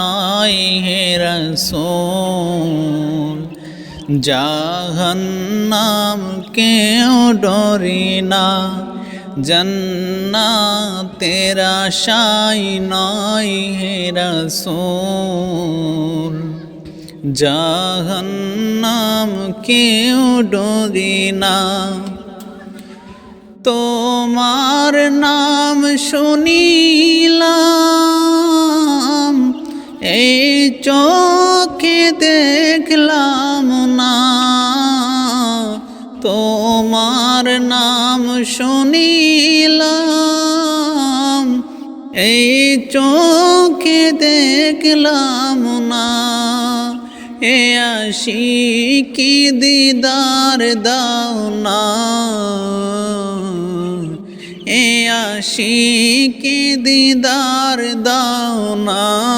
আয় হে রসুল জাহান্নাম কেউ ডরি না জন্না তেরা শাই নয় হে রসুল জাহান্নাম কেউ ডরি না। তোমার নাম শুনিলাম এই চোখে দেখলাম না। তোমার নাম শুনিলাম। এই চোখে দেখলাম না। এ আসি কি দিদার দাও না। এ আসি কি দিদার দাও না।